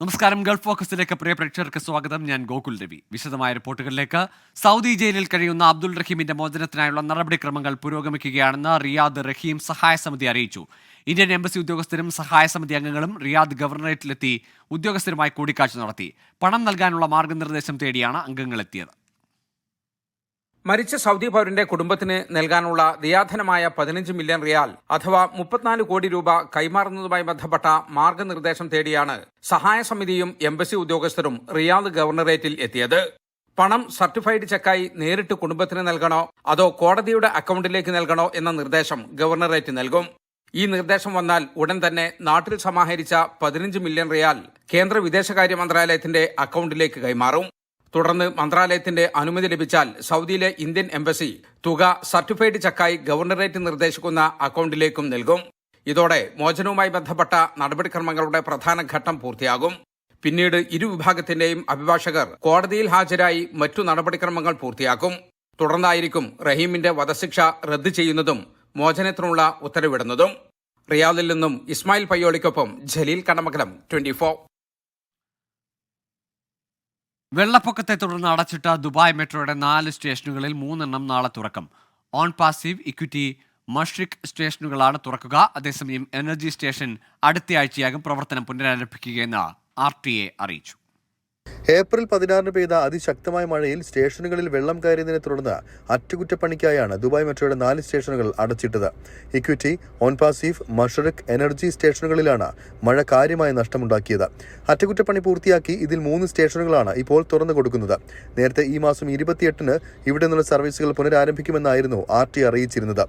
നമസ്കാരം. ഗൾഫ് ഫോക്കസിലേക്ക് പ്രിയ പ്രേക്ഷകർക്ക് സ്വാഗതം. ഞാൻ ഗോകുൽ രവി. വിശദമായ റിപ്പോർട്ടുകളിലേക്ക്. സൗദി ജയിലിൽ കഴിയുന്ന അബ്ദുൾ റഹീമിന്റെ മോചനത്തിനായുള്ള നടപടിക്രമങ്ങൾ പുരോഗമിക്കുകയാണെന്ന് റിയാദ് റഹീം സഹായ സമിതി അറിയിച്ചു. ഇന്ത്യൻ എംബസി ഉദ്യോഗസ്ഥരും സഹായ സമിതി അംഗങ്ങളും റിയാദ് ഗവർണറേറ്റിലെത്തി ഉദ്യോഗസ്ഥരുമായി കൂടിക്കാഴ്ച നടത്തി. പണം നൽകാനുള്ള മാർഗനിർദ്ദേശം തേടിയാണ് അംഗങ്ങളെത്തിയത്. മരിച്ച സൗദി പൗരന്റെ കുടുംബത്തിന് നൽകാനുള്ള ദയാധനമായ പതിനഞ്ച് മില്യൺ റിയാൽ അഥവാ മുപ്പത്തിനാല് കോടി രൂപ കൈമാറുന്നതുമായി ബന്ധപ്പെട്ട മാർഗനിർദ്ദേശം തേടിയാണ് സഹായ സമിതിയും എംബസി ഉദ്യോഗസ്ഥരും റിയാദ് ഗവർണറേറ്റിൽ എത്തിയത്. പണം സർട്ടിഫൈഡ് ചെക്കായി നേരിട്ട് കുടുംബത്തിന് നൽകണോ അതോ കോടതിയുടെ അക്കൗണ്ടിലേക്ക് നൽകണോ എന്ന നിർദ്ദേശം ഗവർണറേറ്റ് നൽകും. ഈ നിർദ്ദേശം വന്നാൽ ഉടൻ തന്നെ നാട്ടിൽ സമാഹരിച്ച പതിനഞ്ച് മില്യൺ റിയാൽ കേന്ദ്ര വിദേശകാര്യ മന്ത്രാലയത്തിന്റെ അക്കൗണ്ടിലേക്ക് കൈമാറും. തുടർന്ന് മന്ത്രാലയത്തിന്റെ അനുമതി ലഭിച്ചാൽ സൗദിയിലെ ഇന്ത്യൻ എംബസി തുക സർട്ടിഫൈഡ് ചെക്കായി ഗവർണറേറ്റ് നിർദ്ദേശിക്കുന്ന അക്കൗണ്ടിലേക്കും നൽകും. ഇതോടെ മോചനവുമായി ബന്ധപ്പെട്ട നടപടിക്രമങ്ങളുടെ പ്രധാന ഘട്ടം പൂർത്തിയാകും. പിന്നീട് ഇരുവിഭാഗത്തിന്റെയും അഭിഭാഷകർ കോടതിയിൽ ഹാജരായി മറ്റു നടപടിക്രമങ്ങൾ പൂർത്തിയാക്കും. തുടർന്നായിരിക്കും റഹീമിന്റെ വധശിക്ഷ റദ്ദ് ചെയ്യുന്നതും മോചനത്തിനുള്ള ഉത്തരവിടുന്നതും. റിയാദിൽ നിന്നും ഇസ്മായിൽ പയ്യോളിക്കൊപ്പം ജലീൽ കടമകലം ട്വന്റി വെള്ളപ്പൊക്കത്തെ തുടർന്ന് അടച്ചിട്ട ദുബായ് മെട്രോയുടെ നാല് സ്റ്റേഷനുകളിൽ മൂന്നെണ്ണം നാളെ തുറക്കും. ഓൺ പാസീവ് ഇക്വിറ്റി മഷ്രിക് സ്റ്റേഷനുകളാണ് തുറക്കുക. അതേസമയം എനർജി സ്റ്റേഷൻ അടുത്തയാഴ്ചയാകും പ്രവർത്തനം പുനരാരംഭിക്കുകയെന്ന് ആർ ടി എ അറിയിച്ചു. ഏപ്രിൽ പതിനാറിന് പെയ്ത അതിശക്തമായ മഴയിൽ സ്റ്റേഷനുകളിൽ വെള്ളം കയറിയതിനെ തുടർന്ന് അറ്റകുറ്റപ്പണിക്കായാണ് ദുബായ് മെട്രോയുടെ നാല് സ്റ്റേഷനുകൾ അടച്ചിട്ടത്. ഇക്വിറ്റി ഓൺപാസീഫ് മഷറിക് എനർജി സ്റ്റേഷനുകളിലാണ് മഴ കാര്യമായ നഷ്ടമുണ്ടാക്കിയത്. അറ്റകുറ്റപ്പണി പൂർത്തിയാക്കി ഇതിൽ മൂന്ന് സ്റ്റേഷനുകളാണ് ഇപ്പോൾ തുറന്നു കൊടുക്കുന്നത്. നേരത്തെ ഈ മാസം ഇരുപത്തിയെട്ടിന് ഇവിടെ നിന്നുള്ള സർവീസുകൾ പുനരാരംഭിക്കുമെന്നായിരുന്നു ആർ ടി അറിയിച്ചിരുന്നത്.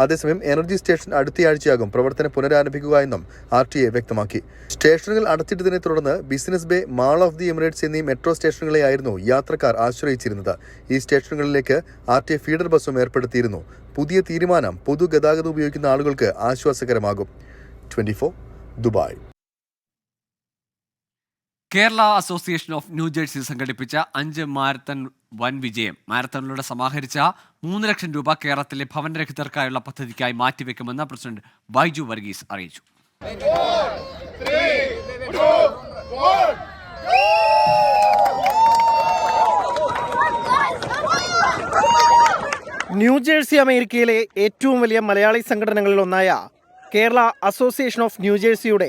അതേസമയം എനർജി സ്റ്റേഷൻ അടുത്തയാഴ്ചയാകും പ്രവർത്തനം പുനരാരംഭിക്കുക എന്നും ആർ ടി എ വ്യക്തമാക്കി. സ്റ്റേഷനുകൾ അടച്ചിട്ടതിനെ തുടർന്ന് Business Bay Mall of the Emirates എന്നീ മെട്രോ സ്റ്റേഷനുകളെയായിരുന്നു യാത്രക്കാർ ആശ്രയിച്ചിരുന്നത്. ഈ സ്റ്റേഷനുകളിലേക്ക് ആർ ടി എ ഫീഡർ ബസ്സും ഏർപ്പെടുത്തിയിരുന്നു. പുതിയ തീരുമാനം പൊതുഗതാഗതം ഉപയോഗിക്കുന്ന ആളുകൾക്ക് ആശ്വാസകരമാകും. Twenty Dubai. Kerala Association of New Jersey സംഘടിപ്പിച്ച അഞ്ച് മാരത്തൺ വൻ വിജയം. മാരത്തണിലൂടെ സമാഹരിച്ച മൂന്ന് ലക്ഷം രൂപ കേരളത്തിലെ ഭവനരഹിതർക്കായുള്ള പദ്ധതിക്കായി മാറ്റിവെക്കുമെന്ന് പ്രസിഡന്റ് ബൈജു വർഗീസ് അറിയിച്ചു. ന്യൂജേഴ്സി അമേരിക്കയിലെ ഏറ്റവും വലിയ മലയാളി സംഘടനകളിൽ ഒന്നായ Kerala Association of ന്യൂജേഴ്സിയുടെ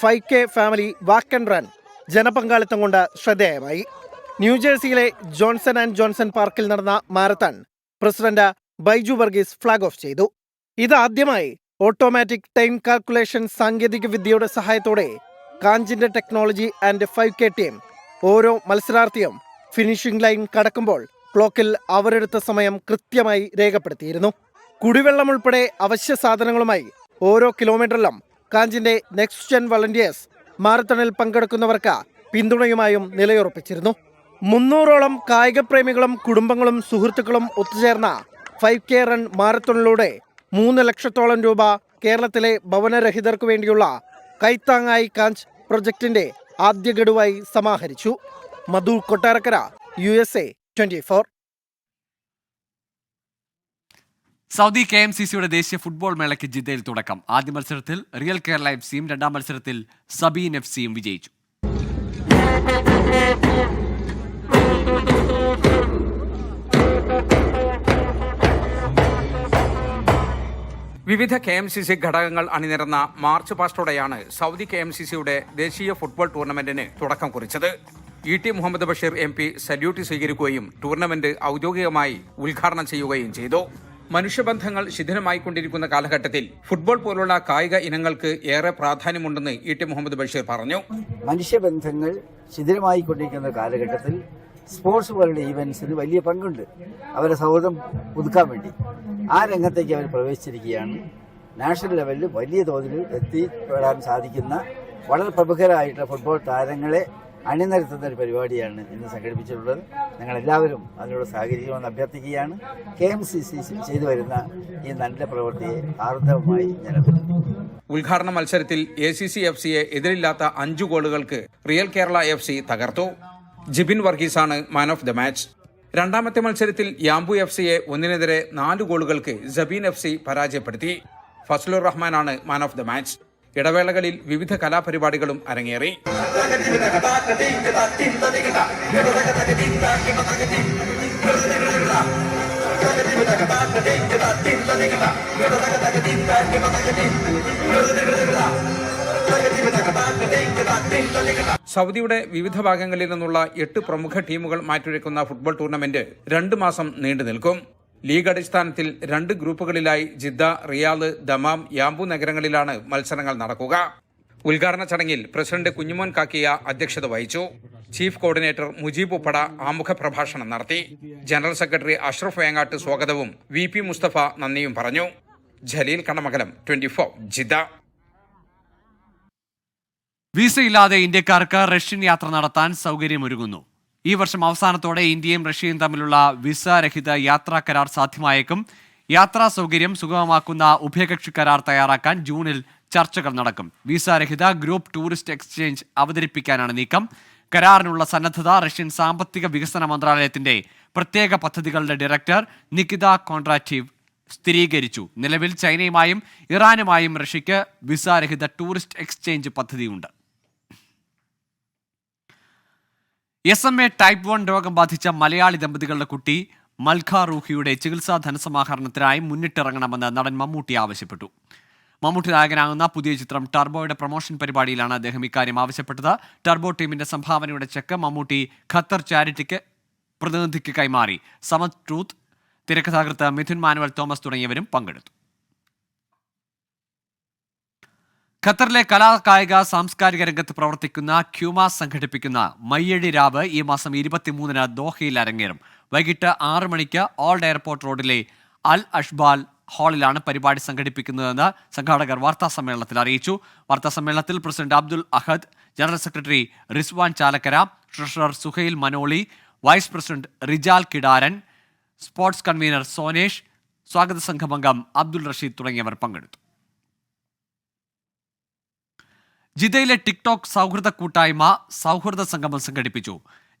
five K family walk and run ജനപങ്കാളിത്തം കൊണ്ട് ശ്രദ്ധേയമായി. ന്യൂജേഴ്സിയിലെ ജോൺസൺ ആൻഡ് ജോൺസൺ പാർക്കിൽ നടന്ന marathon president Baiju Varghese flag off ചെയ്തു. ഇതാദ്യമായി ഓട്ടോമാറ്റിക് ടൈം കാൽക്കുലേഷൻ സാങ്കേതിക വിദ്യയുടെ സഹായത്തോടെ കാഞ്ചിന്റെ technology and five K team ഓരോ മത്സരാർത്ഥിയും ഫിനിഷിംഗ് ലൈൻ കടക്കുമ്പോൾ ക്ലോക്കിൽ അവരെടുത്ത സമയം കൃത്യമായി രേഖപ്പെടുത്തിയിരുന്നു. കുടിവെള്ളം ഉൾപ്പെടെ അവശ്യ സാധനങ്ങളുമായി ഓരോ കിലോമീറ്ററിലും കാഞ്ചിന്റെ നെക്സ്റ്റ് ജെൻ വളണ്ടിയേഴ്സ് മാരത്തണിൽ പങ്കെടുക്കുന്നവർക്ക് പിന്തുണയുമായും നിലയുറപ്പിച്ചിരുന്നു. മുന്നൂറോളം കായിക പ്രേമികളും കുടുംബങ്ങളും സുഹൃത്തുക്കളും ഒത്തുചേർന്ന ഫൈവ് കെ റൺ മാരത്തണിലൂടെ മൂന്ന് ലക്ഷത്തോളം രൂപ കേരളത്തിലെ ഭവനരഹിതർക്കു വേണ്ടിയുള്ള കൈത്താങ്ങായി കാഞ്ച് പ്രൊജക്ടിന്റെ ആദ്യ ഗഡുവായി സമാഹരിച്ചു. Madhu Kottarakkara U S A twenty four. Saudi K M C സിയുടെ ദേശീയ ഫുട്ബോൾ മേളയ്ക്ക് ജിദ്ദയിൽ തുടക്കം. ആദ്യ മത്സരത്തിൽ റിയൽ കേരള എഫ് സിയും രണ്ടാം മത്സരത്തിൽ സബീൻ എഫ് സിയും വിജയിച്ചു. വിവിധ കെ എം സി സി ഘടകങ്ങൾ അണിനിരന്ന മാർച്ച് പാസ്റ്റോടെയാണ് സൗദി കെ എം സി സിയുടെ ദേശീയ ഫുട്ബോൾ ടൂർണമെന്റിന് തുടക്കം കുറിച്ചത്. E T Muhammad Basheer M P salute സ്വീകരിക്കുകയും ടൂർണമെന്റ് ഔദ്യോഗികമായി ഉദ്ഘാടനം ചെയ്യുകയും ചെയ്തു. മനുഷ്യബന്ധങ്ങൾ ശിഥിലമായിക്കൊണ്ടിരിക്കുന്ന കാലഘട്ടത്തിൽ ഫുട്ബോൾ പോലുള്ള കായിക ഇനങ്ങൾക്ക് ഏറെ പ്രാധാന്യമുണ്ടെന്ന് ഇ ടി മുഹമ്മദ് ബഷീർ പറഞ്ഞു. മനുഷ്യബന്ധങ്ങൾ ശിഥിലമായിക്കൊണ്ടിരിക്കുന്ന കാലഘട്ടത്തിൽ സ്പോർട്സ് പോലുള്ള ഈവൻസിന് വലിയ പങ്കുണ്ട്. അവരെ സൗഹൃദം പുതുക്കാൻ വേണ്ടി. ആ രംഗത്തേക്ക് അവർ പ്രവേശിച്ചിരിക്കുകയാണ്. നാഷണൽ ലെവലിൽ വലിയ തോതിൽ എത്തിപ്പെടാൻ സാധിക്കുന്ന വളരെ പ്രമുഖരായിട്ടുള്ള ഫുട്ബോൾ താരങ്ങളെ അണിനിരത്തുന്ന ഒരു പരിപാടിയാണ് ഇന്ന് സംഘടിപ്പിച്ചിട്ടുള്ളത്. ഞങ്ങളെല്ലാവരും അതിനോട് സഹകരിക്കണമെന്ന് അഭ്യർത്ഥിക്കുകയാണ്. കെ എം സി സി ചെയ്തു വരുന്ന ഈ നല്ല പ്രവൃത്തിയെ ആർദ്രമായി ഞാൻ ഉദ്ഘാടന മത്സരത്തിൽ എ സി സി എഫ് സിയെ എതിരില്ലാത്ത അഞ്ചു ഗോളുകൾക്ക് റിയൽ കേരള എഫ് സി തകർത്തു. ജിബിൻ വർഗീസാണ് മാൻ ഓഫ് ദ മാച്ച് രണ്ടാമത്തെ മത്സരത്തിൽ യാംബു എഫ് സിയെ ഒന്നിനെതിരെ നാല് ഗോളുകൾക്ക് ജബീൻ എഫ് സി പരാജയപ്പെടുത്തി. ഫസ്ലുർ റഹ്മാനാണ് മാൻ ഓഫ് ദ മാച്ച് ഇടവേളകളിൽ വിവിധ കലാപരിപാടികളും അരങ്ങേറി. സൗദിയുടെ വിവിധ ഭാഗങ്ങളിൽ നിന്നുള്ള എട്ട് പ്രമുഖ ടീമുകൾ മാറ്റുരയ്ക്കുന്ന ഫുട്ബോൾ ടൂർണമെന്റ് രണ്ട് മാസം നീണ്ടു നിൽക്കും. ലീഗ് അടിസ്ഥാനത്തിൽ രണ്ട് ഗ്രൂപ്പുകളിലായി ജിദ്ദ റിയാദ് ദമാം യാംബു നഗരങ്ങളിലാണ് മത്സരങ്ങൾ നടക്കുക. ഉദ്ഘാടന ചടങ്ങിൽ പ്രസിഡന്റ് കുഞ്ഞുമോൻ കാക്കിയ അധ്യക്ഷത വഹിച്ചു. ചീഫ് കോർഡിനേറ്റർ മുജീബ് ഉപ്പട ആമുഖ പ്രഭാഷണം നടത്തി. ജനറൽ സെക്രട്ടറി അഷ്റഫ് വേങ്ങാട്ട് സ്വാഗതവും വി പി മുസ്തഫ നന്ദിയും പറഞ്ഞു. Jaleel Kanamakalam twenty four Jeddah. വിസയില്ലാതെ ഇന്ത്യക്കാർക്ക് റഷ്യൻ യാത്ര നടത്താൻ സൗകര്യമൊരുങ്ങുന്നു. ഈ വർഷം അവസാനത്തോടെ ഇന്ത്യയും റഷ്യയും തമ്മിലുള്ള വിസ രഹിത യാത്രാ കരാർ സാധ്യമായേക്കും. യാത്രാ സൗകര്യം സുഗമമാക്കുന്ന ഉഭയകക്ഷി കരാർ തയ്യാറാക്കാൻ ജൂണിൽ ചർച്ചകൾ നടക്കും. വിസ രഹിത ഗ്രൂപ്പ് ടൂറിസ്റ്റ് എക്സ്ചേഞ്ച് അവതരിപ്പിക്കാനാണ് നീക്കം. കരാറിനുള്ള സന്നദ്ധത റഷ്യൻ സാമ്പത്തിക വികസന മന്ത്രാലയത്തിന്റെ പ്രത്യേക പദ്ധതികളുടെ ഡയറക്ടർ നികിത കോൺട്രാറ്റീവ് സ്ഥിരീകരിച്ചു. നിലവിൽ ചൈനയുമായും ഇറാനുമായും റഷ്യയ്ക്ക് വിസ രഹിത ടൂറിസ്റ്റ് എക്സ്ചേഞ്ച് പദ്ധതിയുണ്ട്. S M A type one രോഗം ബാധിച്ച മലയാളി ദമ്പതികളുടെ കുട്ടി മൽഖ റൂഹിയുടെ ചികിത്സാ ധനസമാഹരണത്തിനായി മുന്നിട്ടിറങ്ങണമെന്ന് നടൻ മമ്മൂട്ടി ആവശ്യപ്പെട്ടു. മമ്മൂട്ടി നായകനാകുന്ന പുതിയ ചിത്രം ടർബോയുടെ പ്രൊമോഷൻ പരിപാടിയിലാണ് അദ്ദേഹം ഇക്കാര്യം ആവശ്യപ്പെട്ടത്. ടർബോ ടീമിന്റെ സംഭാവനയുടെ ചെക്ക് മമ്മൂട്ടി ഖത്തർ ചാരിറ്റിക്ക് പ്രതിനിധിക്ക് കൈമാറി. സമത് ട്രൂത്ത് തിരക്കഥാകൃത്ത് മിഥുൻ മാനുവൽ തോമസ് തുടങ്ങിയവരും പങ്കെടുത്തു. ഖത്തറിലെ കലാ കായിക സാംസ്കാരിക രംഗത്ത് പ്രവർത്തിക്കുന്ന ക്യൂമ സംഘടിപ്പിക്കുന്ന മയ്യഴി രാവ് ഈ മാസം ഇരുപത്തിമൂന്നിന് ദോഹയിൽ അരങ്ങേറും. വൈകിട്ട് ആറ് മണിക്ക് ഓൾഡ് എയർപോർട്ട് റോഡിലെ അൽ അഷ്ബാൽ ഹാളിലാണ് പരിപാടി സംഘടിപ്പിക്കുന്നതെന്ന് സംഘാടകർ വാർത്താ സമ്മേളനത്തിൽ അറിയിച്ചു. വാർത്താ സമ്മേളനത്തിൽ president Abdul Ahad general secretary Rizwan Chalakkara treasurer Suhail Manoli vice president Rijal Kidaran sports convener Sonesh സ്വാഗത സംഘം അംഗം അബ്ദുൾ റഷീദ് തുടങ്ങിയവർ പങ്കെടുത്തു. ജിദ്ദയിലെ ടിക്ടോക്ക് സൗഹൃദ കൂട്ടായ്മ സൗഹൃദ സംഗമം സംഘടിപ്പിച്ചു.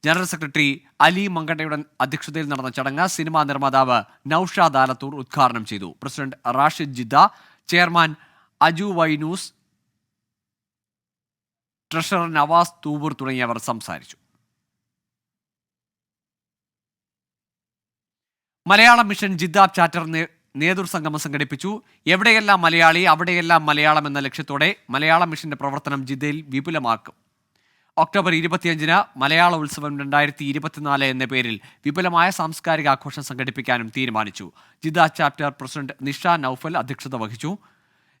ജനറൽ സെക്രട്ടറി അലി മങ്കടയുടെ അധ്യക്ഷതയിൽ നടന്ന ചടങ്ങ് സിനിമാ നിർമ്മാതാവ് നൌഷാദ് ആലത്തൂർ ഉദ്ഘാടനം ചെയ്തു. President Rashid Jeddah chairman Aju Vainoos treasurer Navas Thoobur തുടങ്ങിയവർ സംസാരിച്ചു. മലയാളം മിഷൻ ജിദ്ദ ചാറ്റർ നേതൃസംഗമം സംഘടിപ്പിച്ചു. എവിടെയെല്ലാം മലയാളി അവിടെയെല്ലാം മലയാളം എന്ന ലക്ഷ്യത്തോടെ മലയാളം മിഷന്റെ പ്രവർത്തനം ജിദ്ദയിൽ വിപുലമാക്കും. ഒക്ടോബർ ഇരുപത്തിയഞ്ചിന് മലയാള ഉത്സവം രണ്ടായിരത്തി ഇരുപത്തിനാല് എന്ന പേരിൽ വിപുലമായ സാംസ്കാരിക ആഘോഷം സംഘടിപ്പിക്കാനും തീരുമാനിച്ചു. Jeddah chapter president Nisha Naufal അധ്യക്ഷത വഹിച്ചു.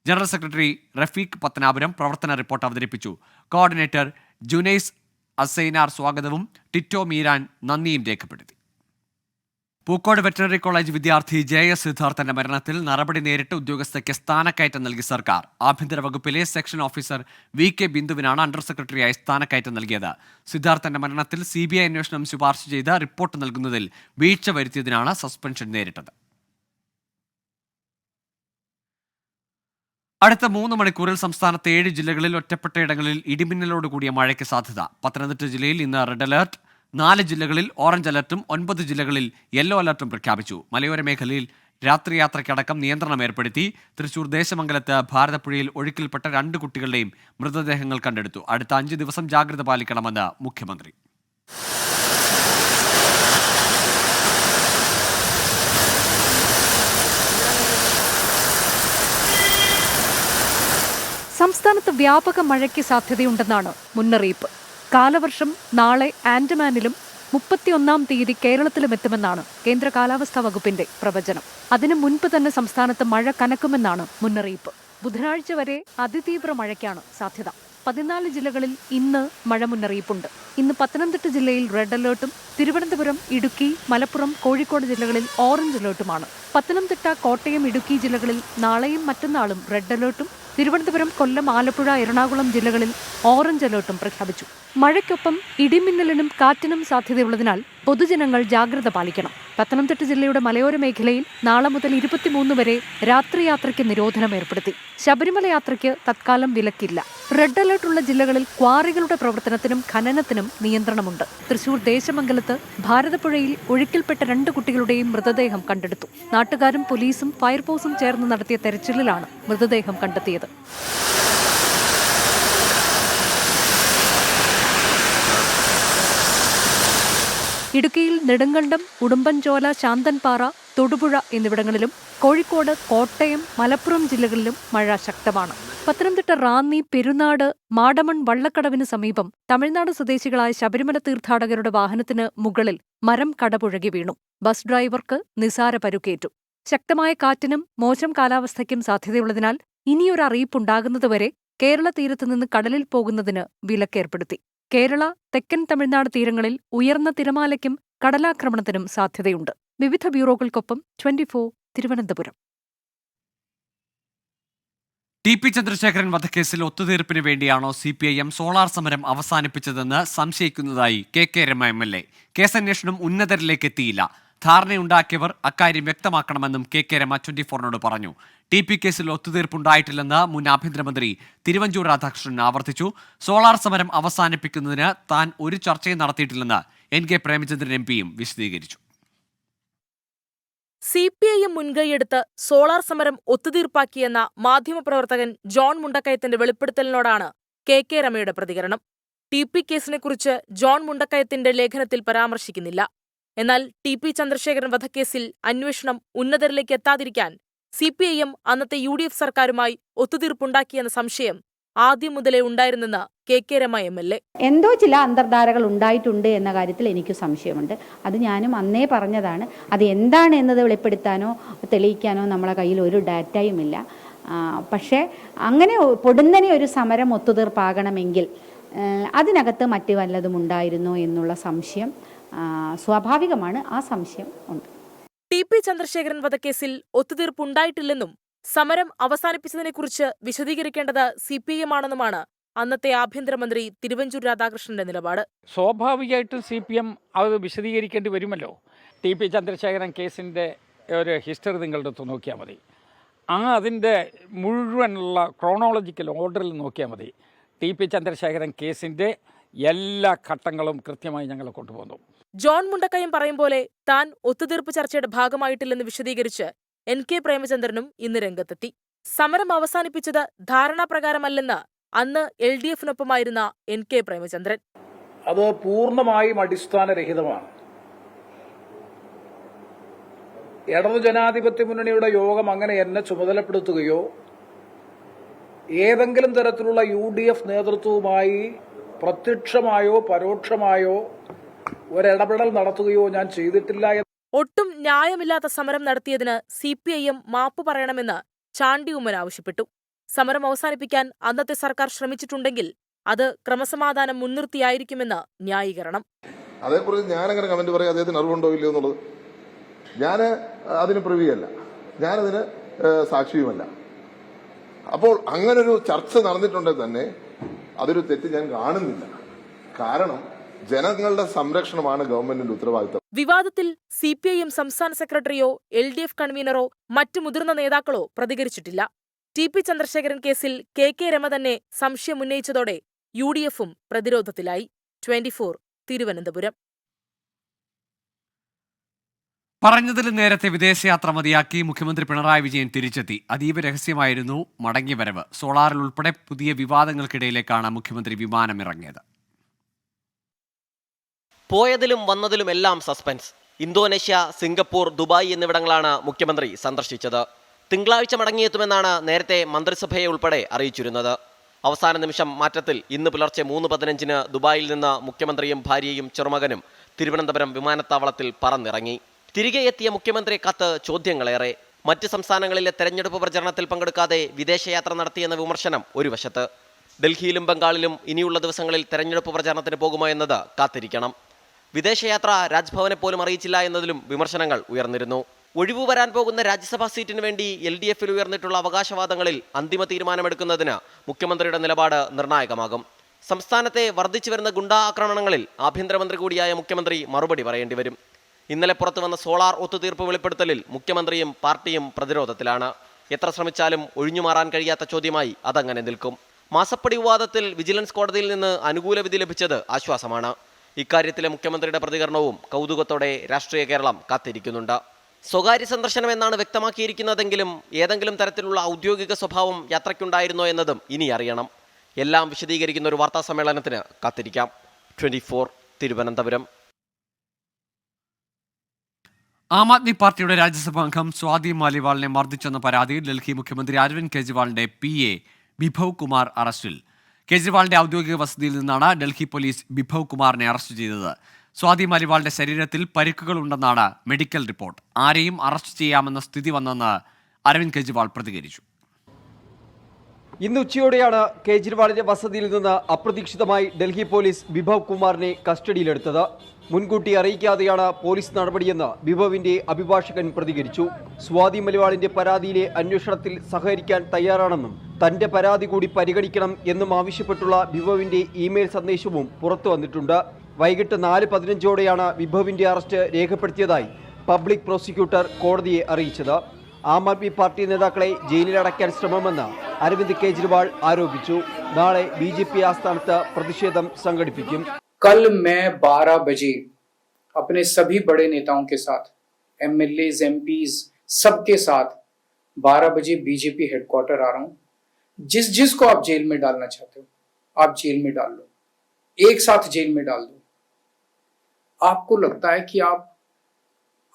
ജനറൽ സെക്രട്ടറി റഫീഖ് പത്തനാപുരം പ്രവർത്തന റിപ്പോർട്ട് അവതരിപ്പിച്ചു. കോർഡിനേറ്റർ ജുനൈസ് അസൈനാർ സ്വാഗതവും ടിറ്റോ മീരാൻ നന്ദിയും രേഖപ്പെടുത്തി. പൂക്കോട് വെറ്ററിനറി കോളേജ് വിദ്യാർത്ഥി ജെ എസ് സിദ്ധാർത്ഥന്റെ മരണത്തിൽ നടപടി നേരിട്ട് ഉദ്യോഗസ്ഥയ്ക്ക് സ്ഥാനക്കയറ്റം നൽകി സർക്കാർ. ആഭ്യന്തര വകുപ്പിലെ സെക്ഷൻ ഓഫീസർ വി കെ ബിന്ദുവിനാണ് അണ്ടർ സെക്രട്ടറിയായി സ്ഥാനക്കയറ്റം നൽകിയത്. സിദ്ധാർത്ഥന്റെ മരണത്തിൽ സി ബി ഐ അന്വേഷണം ശുപാർശ ചെയ്ത റിപ്പോർട്ട് നൽകുന്നതിൽ വീഴ്ച വരുത്തിയതിനാണ് സസ്പെൻഷൻ നേരിട്ടത്. അടുത്ത മൂന്ന് മണിക്കൂറിൽ സംസ്ഥാനത്തെ ഏഴ് ജില്ലകളിൽ ഒറ്റപ്പെട്ട ഇടങ്ങളിൽ ഇടിമിന്നലോട് കൂടിയ മഴയ്ക്ക് സാധ്യത. പത്തനംതിട്ട ജില്ലയിൽ ഇന്ന് റെഡ് അലർട്ട് നാല് ജില്ലകളിൽ ഓറഞ്ച് അലർട്ടും ഒൻപത് ജില്ലകളിൽ യെല്ലോ അലർട്ടും പ്രഖ്യാപിച്ചു. മലയോര മേഖലയിൽ രാത്രി യാത്രയ്ക്കടക്കം നിയന്ത്രണം ഏർപ്പെടുത്തി. തൃശൂർ ദേശമംഗലത്ത് ഭാരതപ്പുഴയിൽ ഒഴുക്കിൽപ്പെട്ട രണ്ട് കുട്ടികളുടെയും മൃതദേഹങ്ങൾ കണ്ടെടുത്തു. അടുത്ത അഞ്ച് ദിവസം ജാഗ്രത പാലിക്കണമെന്ന് മുഖ്യമന്ത്രി. സംസ്ഥാനത്ത് വ്യാപക മഴയ്ക്ക് സാധ്യതയുണ്ടെന്നാണ് മുന്നറിയിപ്പ്. കാലവർഷം നാളെ ആൻഡമാനിലും മുപ്പത്തിയൊന്നാം തീയതി കേരളത്തിലും എത്തുമെന്നാണ് കേന്ദ്ര കാലാവസ്ഥാ വകുപ്പിന്റെ പ്രവചനം. അതിനു മുൻപ് തന്നെ സംസ്ഥാനത്ത് മഴ കനക്കുമെന്നാണ് മുന്നറിയിപ്പ്. ബുധനാഴ്ച വരെ അതിതീവ്ര മഴയ്ക്കാണ് സാധ്യത. പതിനാല് ജില്ലകളിൽ ഇന്ന് മഴ മുന്നറിയിപ്പുണ്ട്. ഇന്ന് പത്തനംതിട്ട ജില്ലയിൽ റെഡ് അലേർട്ടും തിരുവനന്തപുരം ഇടുക്കി മലപ്പുറം കോഴിക്കോട് ജില്ലകളിൽ ഓറഞ്ച് അലേർട്ടുമാണ്. പത്തനംതിട്ട കോട്ടയം ഇടുക്കി ജില്ലകളിൽ നാളെയും മറ്റന്നാളും റെഡ് അലേർട്ടും തിരുവനന്തപുരം കൊല്ലം ആലപ്പുഴ എറണാകുളം ജില്ലകളിൽ ഓറഞ്ച് അലേർട്ടും പ്രഖ്യാപിച്ചു. മഴയ്ക്കൊപ്പം ഇടിമിന്നലിനും കാറ്റിനും സാധ്യതയുള്ളതിനാൽ പൊതുജനങ്ങൾ ജാഗ്രത പാലിക്കണം. പത്തനംതിട്ട ജില്ലയുടെ മലയോര മേഖലയിൽ നാളെ മുതൽ ഇരുപത്തിമൂന്ന് വരെ രാത്രിയാത്രയ്ക്ക് നിരോധനം ഏർപ്പെടുത്തി. ശബരിമല യാത്രയ്ക്ക് തത്കാലം വിലക്കില്ല. റെഡ് അലർട്ടുള്ള ജില്ലകളിൽ ക്വാറികളുടെ പ്രവർത്തനത്തിനും ഖനനത്തിനും നിയന്ത്രണമുണ്ട്. തൃശൂർ ദേശമംഗലത്ത് ഭാരതപ്പുഴയിൽ ഒഴുക്കിൽപ്പെട്ട രണ്ട് കുട്ടികളുടെയും മൃതദേഹം കണ്ടെടുത്തു. നാട്ടുകാരും പോലീസും ഫയർഫോഴ്സും ചേർന്ന് നടത്തിയ തെരച്ചിലിലാണ് മൃതദേഹം കണ്ടെത്തിയത്. ഇടുക്കിയിൽ നെടുങ്കണ്ടം ഉടുമ്പൻചോല ശാന്തൻപാറ തൊടുപുഴ എന്നിവിടങ്ങളിലും കോഴിക്കോട് കോട്ടയം മലപ്പുറം ജില്ലകളിലും മഴ ശക്തമാണ്. പത്തനംതിട്ട റാന്നി പെരുന്നാട് മാടമൺ വള്ളക്കടവിന് സമീപം തമിഴ്നാട് സ്വദേശികളായ ശബരിമല തീർത്ഥാടകരുടെ വാഹനത്തിന് മുകളിൽ മരം കടപുഴകി വീണു. ബസ് ഡ്രൈവർക്ക് നിസാര പരുക്കേറ്റു. ശക്തമായ കാറ്റിനും മോശം കാലാവസ്ഥയ്ക്കും സാധ്യതയുള്ളതിനാൽ ഇനിയൊരറിയിപ്പുണ്ടാകുന്നതുവരെ കേരള തീരത്തുനിന്ന് കടലിൽ പോകുന്നതിന് വിലക്കേർപ്പെടുത്തി. കേരള തെക്കൻ തമിഴ്നാട് തീരങ്ങളിൽ ഉയർന്ന തിരമാലയ്ക്കും കടലാക്രമണത്തിനും സാധ്യതയുണ്ട്. വിവിധ ബ്യൂറോകൾക്കൊപ്പം twenty four Thiruvananthapuram. T P Chandrasekharan വധക്കേസിൽ ഒത്തുതീർപ്പിന് വേണ്ടിയാണോ C P I M solar സമരം അവസാനിപ്പിച്ചതെന്ന് സംശയിക്കുന്നതായി K K Rama M L A. കേസന്വേഷണം ഉന്നതരിലേക്ക് എത്തിയില്ല ധാരണയുണ്ടാക്കിയവർ അക്കാര്യം വ്യക്തമാക്കണമെന്നും കെ കെ രമ ട്വന്റി ഫോറിനോട് പറഞ്ഞു. ടി പി കേസിൽ ഒത്തുതീർപ്പുണ്ടായിട്ടില്ലെന്ന് മുൻ ആഭ്യന്തരമന്ത്രി തിരുവഞ്ചൂർ രാധാകൃഷ്ണൻ ആവർത്തിച്ചു. സോളാർ സമരം അവസാനിപ്പിക്കുന്നതിന് താൻ ഒരു ചർച്ചയും നടത്തിയിട്ടില്ലെന്ന് എൻ കെ പ്രേമചന്ദ്രൻ എം പിയും വിശദീകരിച്ചു. സി പി ഐ എം മുൻകൈയെടുത്ത് സോളാർ സമരം ഒത്തുതീർപ്പാക്കിയെന്ന മാധ്യമപ്രവർത്തകൻ ജോൺ മുണ്ടക്കയത്തിന്റെ വെളിപ്പെടുത്തലിനോടാണ് കെ കെ രമയുടെ പ്രതികരണം. ടി പി കേസിനെക്കുറിച്ച് ജോൺ മുണ്ടക്കയത്തിന്റെ ലേഖനത്തിൽ പരാമർശിക്കുന്നില്ല. എന്നാൽ ടി പി ചന്ദ്രശേഖരൻ വധക്കേസിൽ അന്വേഷണം ഉന്നതരിലേക്ക് എത്താതിരിക്കാൻ സി പി ഐ എം അന്നത്തെ യു ഡി എഫ് സർക്കാരുമായി ഒത്തുതീർപ്പുണ്ടാക്കിയെന്ന സംശയം ആദ്യം മുതലേ ഉണ്ടായിരുന്നെന്ന് K K Rama M L A. എന്തോ ചില അന്തർധാരകൾ ഉണ്ടായിട്ടുണ്ട് എന്ന കാര്യത്തിൽ എനിക്ക് സംശയമുണ്ട്. അത് ഞാനും അന്നേ പറഞ്ഞതാണ്. അത് എന്താണ് എന്നത് വെളിപ്പെടുത്താനോ തെളിയിക്കാനോ നമ്മളെ കയ്യിൽ ഒരു ഡാറ്റയുമില്ല പക്ഷേ അങ്ങനെ പൊടുന്നനെ ഒരു സമരം ഒത്തുതീർപ്പാകണമെങ്കിൽ അതിനകത്ത് മറ്റു വല്ലതും ഉണ്ടായിരുന്നോ എന്നുള്ള സംശയം സ്വാഭാവികമാണ്. ആ സംശയം ഉണ്ട്. ചന്ദ്രശേഖരൻ വധക്കേസിൽ ഒത്തുതീർപ്പുണ്ടായിട്ടില്ലെന്നും സമരം അവസാനിപ്പിച്ചതിനെക്കുറിച്ച് വിശദീകരിക്കേണ്ടത് സി പി എം ആണെന്നുമാണ് അന്നത്തെ ആഭ്യന്തരമന്ത്രി തിരുവഞ്ചൂർ രാധാകൃഷ്ണന്റെ നിലപാട്. സ്വാഭാവികമായിട്ടും സി പി എം അത് വിശദീകരിക്കേണ്ടി വരുമല്ലോ? ടി പി ചന്ദ്രശേഖരൻ കേസിന്റെ ഒരു ഹിസ്റ്ററി നിങ്ങളുടെ അടുത്ത് നോക്കിയാൽ മതി. ആ അതിന്റെ മുഴുവനുള്ള ക്രോണോളജിക്കൽ ഓർഡറിൽ നോക്കിയാൽ മതി. ടി പി ചന്ദ്രശേഖരൻ കേസിന്റെ എല്ലാ ഘട്ടങ്ങളും കൃത്യമായി ഞങ്ങൾ കൊണ്ടുപോകുന്നു. ജോൺ മുണ്ടക്കയം പറയും പോലെ താൻ ഒത്തുതീർപ്പ് ചർച്ചയുടെ ഭാഗമായിട്ടില്ലെന്ന് വിശദീകരിച്ച് എൻ കെ പ്രേമചന്ദ്രനും ഇന്ന് രംഗത്തെത്തി. സമരം അവസാനിപ്പിച്ചത് ധാരണാപ്രകാരമല്ലെന്ന് അന്ന് എൽ ഡി എഫിനൊപ്പമായിരുന്ന എൻ കെ പ്രേമചന്ദ്രൻ. അത് പൂർണമായും അടിസ്ഥാനരഹിതമാണ്. ഇടതു ജനാധിപത്യ മുന്നണിയുടെ യോഗം അങ്ങനെ എന്നെ ചുമതലപ്പെടുത്തുകയോ ഏതെങ്കിലും തരത്തിലുള്ള യു ഡി എഫ് നേതൃത്വവുമായി പ്രത്യക്ഷമായോ പരോക്ഷമായോ ഒരിടപെടൽ നടത്തുകയോ ഞാൻ ചെയ്തിട്ടില്ല എന്ന് ഒട്ടും ന്യായമില്ലാത്ത സമരം നടത്തിയതിന് സി പി ഐ എം മാപ്പ് പറയണമെന്ന് ചാണ്ടി ഉമ്മൻ ആവശ്യപ്പെട്ടു. സമരം അവസാനിപ്പിക്കാൻ അന്നത്തെ സർക്കാർ ശ്രമിച്ചിട്ടുണ്ടെങ്കിൽ അത് ക്രമസമാധാനം മുൻനിർത്തിയായിരിക്കുമെന്ന് ന്യായീകരണം. അതേക്കുറിച്ച് ഞാനങ്ങനെ കമന്റ് പറയാം? അദ്ദേഹത്തിന് അറിവുണ്ടോ ഇല്ലയോ എന്നുള്ളത്? ഞാൻ അതിന് പ്രിവിയല്ല ഞാനതിന് സാക്ഷിയുമല്ല. അപ്പോൾ അങ്ങനൊരു ചർച്ച നടന്നിട്ടുണ്ടെങ്കിൽ തന്നെ അതൊരു തെറ്റ് ഞാൻ കാണുന്നില്ല. കാരണം ജനങ്ങളുടെ സംരക്ഷണമാണ് ഗവൺമെന്റിന്റെ ഉത്തരവാദിത്തം. വിവാദത്തിൽ സി പി ഐ എം സംസ്ഥാന സെക്രട്ടറിയോ എൽ ഡി എഫ് കൺവീനറോ മറ്റു മുതിർന്ന നേതാക്കളോ പ്രതികരിച്ചിട്ടില്ല. ടി പി ചന്ദ്രശേഖരൻ കേസിൽ കെ കെ രമ തന്നെ സംശയമുന്നയിച്ചതോടെ യു ഡി എഫും പ്രതിരോധത്തിലായി. ട്വന്റിഫോർ തിരുവനന്തപുരം. പറഞ്ഞതിൽ നേരത്തെ വിദേശയാത്ര മതിയാക്കി മുഖ്യമന്ത്രി പിണറായി വിജയൻ തിരിച്ചെത്തി. അതീവ രഹസ്യമായിരുന്നു മടങ്ങിവരവ്. സോളാറിൽ ഉൾപ്പെടെ പുതിയ വിവാദങ്ങൾക്കിടയിലേക്കാണ് മുഖ്യമന്ത്രി വിമാനം വിമാനമിറങ്ങിയത്. പോയതിലും വന്നതിലും എല്ലാം സസ്പെൻസ്. ഇന്തോനേഷ്യ സിംഗപ്പൂർ ദുബായ് എന്നിവിടങ്ങളാണ് മുഖ്യമന്ത്രി സന്ദർശിച്ചത്. തിങ്കളാഴ്ച മടങ്ങിയെത്തുമെന്നാണ് നേരത്തെ മന്ത്രിസഭയെ ഉൾപ്പെടെ അറിയിച്ചിരുന്നത്. അവസാന നിമിഷം മാറ്റത്തിൽ ഇന്ന് പുലർച്ചെ മൂന്ന് പതിനഞ്ചിന് ദുബായിൽ നിന്ന് മുഖ്യമന്ത്രിയും ഭാര്യയും ചെറുമകനും തിരുവനന്തപുരം വിമാനത്താവളത്തിൽ പറന്നിറങ്ങി. തിരികെ എത്തിയ മുഖ്യമന്ത്രി കത്ത് ചോദ്യങ്ങളേറെ. മറ്റ് സംസ്ഥാനങ്ങളിലെ തെരഞ്ഞെടുപ്പ് പ്രചരണത്തിൽ പങ്കെടുക്കാതെ വിദേശയാത്ര നടത്തിയെന്ന വിമർശനം ഒരു വശത്ത്. ഡൽഹിയിലും ബംഗാളിലും ഇനിയുള്ള ദിവസങ്ങളിൽ തെരഞ്ഞെടുപ്പ് പ്രചാരണത്തിന് പോകുമോ എന്നത് കാത്തിരിക്കണം. വിദേശയാത്ര രാജ്ഭവനെ പോലും അറിയിച്ചില്ല എന്നതിലും വിമർശനങ്ങൾ ഉയർന്നിരുന്നു. ഒഴിവു വരാൻ പോകുന്ന രാജ്യസഭാ സീറ്റിന് വേണ്ടി എൽ ഡി എഫിൽ ഉയർന്നിട്ടുള്ള അവകാശവാദങ്ങളിൽ അന്തിമ തീരുമാനമെടുക്കുന്നതിന് മുഖ്യമന്ത്രിയുടെ നിലപാട് നിർണായകമാകും. സംസ്ഥാനത്തെ വർദ്ധിച്ചു വരുന്ന ഗുണ്ടാ ആക്രമണങ്ങളിൽ ആഭ്യന്തരമന്ത്രി കൂടിയായ മുഖ്യമന്ത്രി മറുപടി പറയേണ്ടി വരും ഇന്നലെ പുറത്തു വന്ന സോളാർ ഒത്തുതീർപ്പ് വെളിപ്പെടുത്തലിൽ മുഖ്യമന്ത്രിയും പാർട്ടിയും പ്രതിരോധത്തിലാണ്. എത്ര ശ്രമിച്ചാലും ഒഴിഞ്ഞുമാറാൻ കഴിയാത്ത ചോദ്യമായി അതങ്ങനെ നിൽക്കും. മാസപ്പടി വിവാദത്തിൽ വിജിലൻസ് കോടതിയിൽ നിന്ന് അനുകൂല വിധി ലഭിച്ചത് ആശ്വാസമാണ്. ഇക്കാര്യത്തിലെ മുഖ്യമന്ത്രിയുടെ പ്രതികരണവും കൗതുകത്തോടെ രാഷ്ട്രീയ കേരളം കാത്തിരിക്കുന്നുണ്ട്. സ്വകാര്യ സന്ദർശനം എന്നാണ് വ്യക്തമാക്കിയിരിക്കുന്നതെങ്കിലും ഏതെങ്കിലും തരത്തിലുള്ള ഔദ്യോഗിക സ്വഭാവം യാത്രയ്ക്കുണ്ടായിരുന്നോ എന്നതും ഇനി അറിയണം. എല്ലാം വിശദീകരിക്കുന്ന ഒരു വാർത്താ സമ്മേളനത്തിന് കാത്തിരിക്കാം. ട്വന്റി തിരുവനന്തപുരം. ആം ആദ്മി പാർട്ടിയുടെ രാജ്യസഭാ അംഗം സ്വാതി മാലിവാളിനെ മർദ്ദിച്ചെന്ന പരാതിയിൽ ഡൽഹി മുഖ്യമന്ത്രി അരവിന്ദ് കെജ്രിവാളിന്റെ പി എ ബിഭവ് കുമാർ അറസ്റ്റിൽ. കെജ്രിവാളിന്റെ ഔദ്യോഗിക വസതിയിൽ നിന്നാണ് ഡൽഹി പോലീസ് ബിഭവ് കുമാറിനെ അറസ്റ്റ് ചെയ്തത്. സ്വാതി മാലിവാളിന്റെ ശരീരത്തിൽ പരിക്കുകളുണ്ടെന്നാണ് മെഡിക്കൽ റിപ്പോർട്ട്. ആരെയും അറസ്റ്റ് ചെയ്യാമെന്ന സ്ഥിതി വന്നെന്ന് അരവിന്ദ് കെജ്രിവാൾ പ്രതികരിച്ചു. ഇന്ന് ഉച്ചയോടെയാണ് കേജ്രിവാളിന്റെ വസതിയിൽ നിന്ന് അപ്രതീക്ഷിതമായി ഡൽഹി പോലീസ് ബിഭവ് കുമാറിനെ കസ്റ്റഡിയിലെടുത്തത്. മുൻകൂട്ടി അറിയിക്കാതെയാണ് പോലീസ് നടപടിയെന്ന് വിഭവിന്റെ അഭിഭാഷകൻ പ്രതികരിച്ചു. സ്വാതി മലയാളിന്റെ പരാതിയിലെ അന്വേഷണത്തിൽ സഹകരിക്കാൻ തയ്യാറാണെന്നും തന്റെ പരാതി കൂടി പരിഗണിക്കണം എന്നും ആവശ്യപ്പെട്ടുള്ള വിഭവിന്റെ ഇമെയിൽ സന്ദേശവും പുറത്തു വന്നിട്ടുണ്ട്. വൈകിട്ട് നാല് പതിനഞ്ചോടെയാണ് വിഭവിന്റെ അറസ്റ്റ് രേഖപ്പെടുത്തിയതായി പബ്ലിക് പ്രോസിക്യൂട്ടർ കോടതിയെ അറിയിച്ചത്. ആം ആദ്മി പാർട്ടി നേതാക്കളെ ജയിലിലടയ്ക്കാൻ ശ്രമമെന്ന് അരവിന്ദ് കെജ്രിവാൾ ആരോപിച്ചു. നാളെ ബി ആസ്ഥാനത്ത് പ്രതിഷേധം സംഘടിപ്പിക്കും. कल मैं 12 बजे अपने सभी बड़े नेताओं के साथ एमएलए एमपीज सबके साथ 12 बजे बीजेपी हेडक्वार्टर आ रहा हूँ। जिस जिस को आप जेल में डालना चाहते हो, आप जेल में डाल लो। एक साथ जेल में डाल दो। आपको लगता है कि आप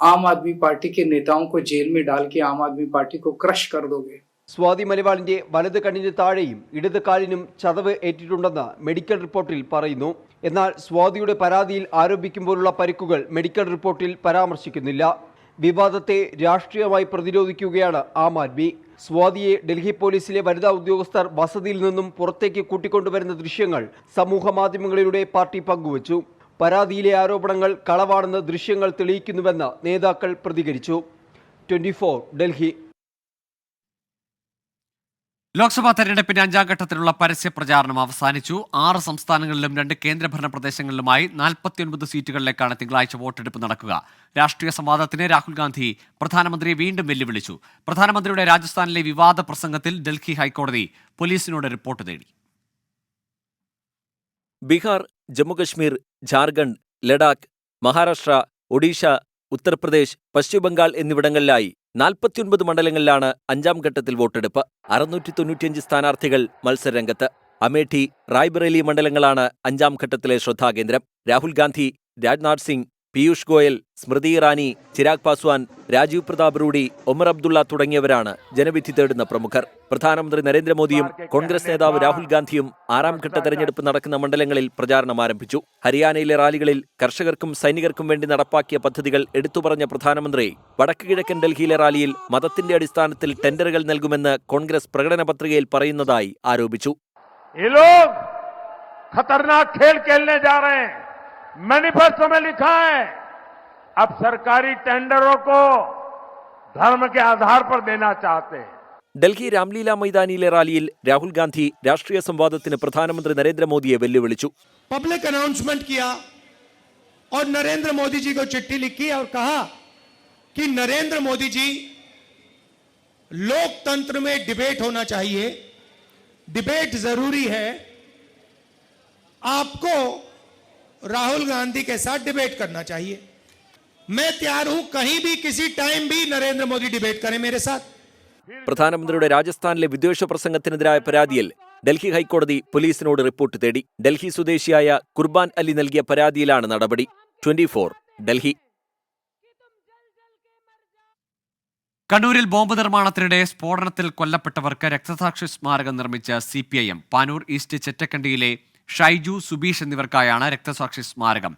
आम आदमी पार्टी के नेताओं को जेल में डाल के आम आदमी पार्टी को क्रश कर दोगे? സ്വാതി മലിവാളിന്റെ വലത് കണ്ണിന് താഴെയും ഇടത് കാലിനും ചതവ് ഏറ്റിട്ടുണ്ടെന്ന് മെഡിക്കൽ റിപ്പോർട്ടിൽ പറയുന്നു. എന്നാൽ സ്വാതിയുടെ പരാതിയിൽ ആരോപിക്കുമ്പോഴുള്ള പരിക്കുകൾ മെഡിക്കൽ റിപ്പോർട്ടിൽ പരാമർശിക്കുന്നില്ല. വിവാദത്തെ രാഷ്ട്രീയമായി പ്രതിരോധിക്കുകയാണ് ആം ആദ്മി. സ്വാതിയെ ഡൽഹി പോലീസിലെ വനിതാ ഉദ്യോഗസ്ഥർ വസതിയിൽ നിന്നും പുറത്തേക്ക് കൂട്ടിക്കൊണ്ടുവരുന്ന ദൃശ്യങ്ങൾ സമൂഹ മാധ്യമങ്ങളിലൂടെ പാർട്ടി പങ്കുവച്ചു. പരാതിയിലെ ആരോപണങ്ങൾ കളവാണെന്ന് ദൃശ്യങ്ങൾ തെളിയിക്കുന്നുവെന്ന് നേതാക്കൾ പ്രതികരിച്ചു. ട്വന്റി ഡൽഹി. ലോക്സഭാ തെരഞ്ഞെടുപ്പിന്റെ അഞ്ചാം ഘട്ടത്തിലുള്ള പരസ്യ പ്രചാരണം അവസാനിച്ചു. ആറ് സംസ്ഥാനങ്ങളിലും രണ്ട് കേന്ദ്രഭരണ പ്രദേശങ്ങളിലുമായി നാൽപ്പത്തിയൊൻപത് സീറ്റുകളിലേക്കാണ് തിങ്കളാഴ്ച വോട്ടെടുപ്പ് നടക്കുക. രാഷ്ട്രീയ സംവാദത്തിന് രാഹുൽ ഗാന്ധി പ്രധാനമന്ത്രിയെ വീണ്ടും വെല്ലുവിളിച്ചു. പ്രധാനമന്ത്രിയുടെ രാജസ്ഥാനിലെ വിവാദ പ്രസംഗത്തിൽ ഡൽഹി ഹൈക്കോടതി പോലീസിനോട് റിപ്പോർട്ട് തേടി. ബീഹാർ ജമ്മുകശ്മീർ ജാർഖണ്ഡ് ലഡാക്ക് മഹാരാഷ്ട്ര ഒഡീഷ ഉത്തർപ്രദേശ് പശ്ചിമബംഗാൾ എന്നിവിടങ്ങളിലായി നാൽപ്പത്തിയൊൻപത് മണ്ഡലങ്ങളിലാണ് അഞ്ചാം ഘട്ടത്തിൽ വോട്ടെടുപ്പ്. അറുന്നൂറ്റി തൊണ്ണൂറ്റിയഞ്ച് സ്ഥാനാർത്ഥികൾ മത്സരരംഗത്ത്. അമേഠി റായ്ബറേലി മണ്ഡലങ്ങളാണ് അഞ്ചാം ഘട്ടത്തിലെ ശ്രദ്ധാകേന്ദ്രം. രാഹുൽ ഗാന്ധി രാജ്നാഥ് സിംഗ് പീയൂഷ് ഗോയൽ സ്മൃതി ഇറാനി ചിരാഗ് പാസ്വാൻ രാജീവ് പ്രതാപ് റൂഡി ഒമർ അബ്ദുള്ള തുടങ്ങിയവരാണ് ജനവിധി തേടുന്ന പ്രമുഖർ. പ്രധാനമന്ത്രി നരേന്ദ്രമോദിയും കോൺഗ്രസ് നേതാവ് രാഹുൽ ഗാന്ധിയും ആറാം ഘട്ട തെരഞ്ഞെടുപ്പ് നടക്കുന്ന മണ്ഡലങ്ങളിൽ പ്രചാരണം ആരംഭിച്ചു. ഹരിയാനയിലെ റാലികളിൽ കർഷകർക്കും സൈനികർക്കും വേണ്ടി നടപ്പാക്കിയ പദ്ധതികൾ എടുത്തുപറഞ്ഞ പ്രധാനമന്ത്രി വടക്കു കിഴക്കൻ ഡൽഹിയിലെ റാലിയിൽ മതത്തിന്റെ അടിസ്ഥാനത്തിൽ ടെൻഡറുകൾ നൽകുമെന്ന് കോൺഗ്രസ് പ്രകടന പത്രികയിൽ പറയുന്നതായി ആരോപിച്ചു. ഖത്തർനാക് ഖേൽ ഖേൽനെ ജാ मैनिफेस्टो में लिखा है अब सरकारी टेंडरों को धर्म के आधार पर देना चाहते हैं ഡൽഹി രാംലീല മൈതാനിയിലെ റാലിയിൽ രാഹുൽ ഗാന്ധി രാഷ്ട്രീയ സംവാദത്തിന് പ്രധാനമന്ത്രി നരേന്ദ്രമോദിയെ വെല്ലുവിളിച്ചു पब्लिक अनाउंसमेंट किया और नरेंद्र मोदी जी को चिट्ठी लिखी और कहा कि नरेंद्र मोदी जी लोकतंत्र में डिबेट होना चाहिए डिबेट जरूरी है आपको राहुल गांधी के साथ डिबेट करना चाहिए मैं तैयार हूं कहीं भी किसी टाइम भी नरेंद्र मोदी डिबेट करें मेरे साथ പ്രധാനമന്ത്രിയുടെ രാജസ്ഥാനിലെ വിദ്വേഷ പ്രസംഗത്തിനെതിരായ പരാതിയിൽ ഡൽഹി ഹൈക്കോടതി പോലീസിനോട് റിപ്പോർട്ട് തേടി ഡൽഹി സ്വദേശിയായ കുർബാൻ അലി നൽകിയ പരാതിയിലാണ് നടപടി ട്വന്റി ഡൽഹി കണ്ണൂരിൽ ബോംബ് നിർമ്മാണത്തിനിടെ സ്ഫോടനത്തിൽ കൊല്ലപ്പെട്ടവർക്ക് രക്തസാക്ഷി സ്മാരകം നിർമ്മിച്ച C P I M Panoor east ചെറ്റക്കണ്ടിയിലെ Shaiju Subeesh എന്നിവർക്കായാണ് രക്തസാക്ഷി സ്മാരകം.